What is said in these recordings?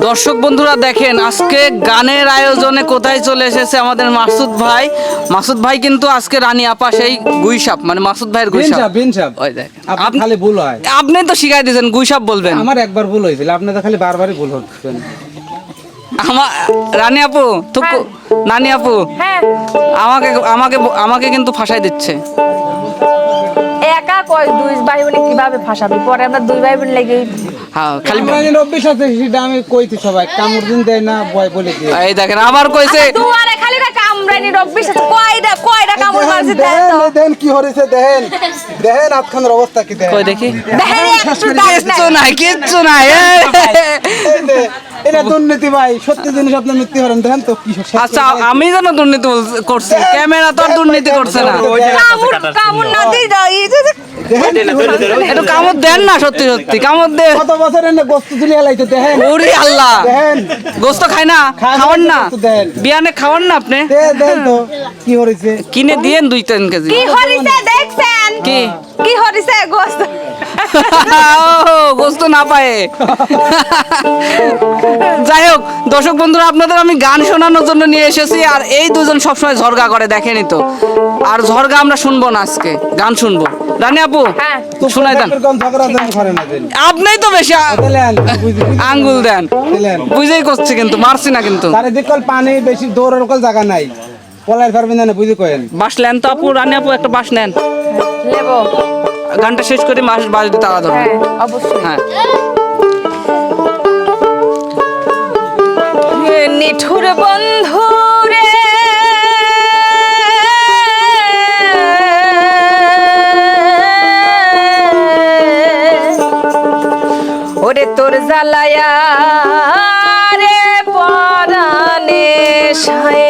দর্শক বন্ধুরা দেখেন আজকে গানের আয়োজনে কোথায় চলে এসেছে আমাদের মাসুদ ভাই। মাসুদ ভাই কিন্তু আজকে রানী আপা সেই গুইসাপ মানে মাসুদ ভাইয়ের গুইসাপ। ওই দেখেন। আপনি- খালি ভুল হয়। আপনি তো শিখাই দিয়েছেন গুইসাপ বলবেন। আমার একবার ভুল হয়েছিল আপনি তো খালি বারবারই ভুল হচ্ছেন আমার রানী আপু তো হ্যাঁ। নানি আপু হ্যাঁ। আমাকে আমাকে আমাকে কিন্তু ফাঁসাই দিচ্ছে। একা কয় দুই ভাই বোনে কীভাবে ফাঁসাবি? পরে আমরা দুই ভাই বোন লেগে হ্যাঁ খালি আমরা যেন অভ্যেস আছে সেটা আমি কইছি সবাই কামড় দিন দেয় না বয় বলে দিয়ে এই দেখেন আবার কইছে দুয়ারে খালি কয়টা কয়টা কামড় মারছে দেখেন দেখেন কি হয়েছে দেখেন দেখেন আজখানের অবস্থা কি দেখেন কই দেখি? দেখেন একটু নাই। নাই এটা দুর্নীতি ভাই সত্যি জিনিস আপনি মিথ্যে করেন দেখেন তো কি আচ্ছা আমি যেন দুর্নীতি করছি ক্যামেরা তো আর দুর্নীতি করছে না। কামড় কামড় না দিই দাও এই যে। একটু কামড় দেন না সত্যি সত্যি কামড় দে। কত বছর এনে গোস্ত তুলে হেলাইছে দেখেন ওরে আল্লাহ। দেখেন গোস্ত খায় না না, খাওয়ান না। দেন। বিয়ানে খাওয়ান না আপনি? দেন তো কি হয়েছে কিনে দিয়েন দুই তিন কেজি। কি হরিছে দেখছেন? কি? কি হরিছে গোস্ত? ও, গোস্ত না পায়ে। যাই হোক দর্শক বন্ধুরা আপনাদের আমি গান শোনানোর জন্য নিয়ে এসেছি আর এই দুজন সবসময় ঝরগা করে দেখেনি তো। আর ঝরগা আমরা শুনব না আজকে গান শুনব। রানী আপু হ্যাঁ। শোনাই দেন। কোন ঝগড়া দেন করে না দেন। আপনিই তো বেশি আঙ্গুল দেন। বুঝেই করছি কিন্তু মারছি না কিন্তু। চারিদিক পানি বেশি দৌড়ের কল জায়গা নাই। পলার পারবেন না বুঝি কয়েন। বাস নেন তো আপু রানী আপু একটা বাস নেন। গানটা শেষ করে মাস বাস দিতে আলাদা অবশ্যই। হ্যাঁ। নিঠুর বন্ধু রে পরানে সায়না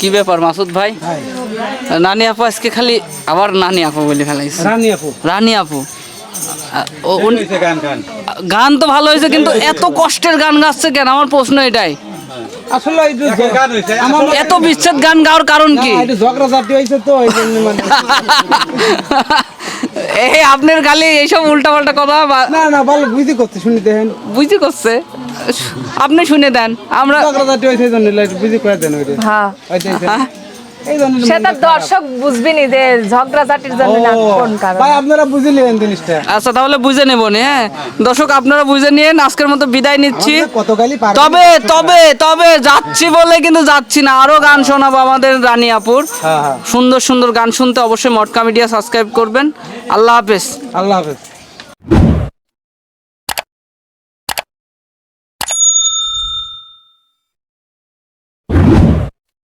কি ব্যাপার মাসুদ ভাই? নানি আপু আজকে খালি আবার নানি আপু বলে ফেলাইছে। রানী আপু। রানী গান গান। গান তো ভালো হয়েছে কিন্তু এত কষ্টের গান গাচ্ছে কেন? আমার প্রশ্ন এটাই। আসলে এত বিচ্ছেদ গান গাওয়ার কারণ কি? ঝগড়া জাতি হয়েছে তো এই জন্য মানে এই আপনার খালি এইসব উল্টা পাল্টা কথা না না ভালো বুঝতে করতে শুনি দেখেন। বুঝতে করছে? আপনি শুনে দেন আমরা হ্যাঁ। হ্যাঁ? এই জন্য সেটা দর্শক বুঝবিনি যে ঝগড়া জন্য না কোন কারণ। ভাই আপনারা বুঝলেন জিনিসটা। আচ্ছা তাহলে বুঝে নেব হ্যাঁ? দর্শক আপনারা বুঝে নিন আজকের মতো বিদায় নিচ্ছি। তবে তবে তবে যাচ্ছি বলে কিন্তু যাচ্ছি না। আরও গান শোনাবো আমাদের রানী আপুর হ্যাঁ। সুন্দর সুন্দর গান শুনতে অবশ্যই মটকা মিডিয়া সাবস্ক্রাইব করবেন। আল্লাহ হাফেজ। আল্লাহ হাফেজ।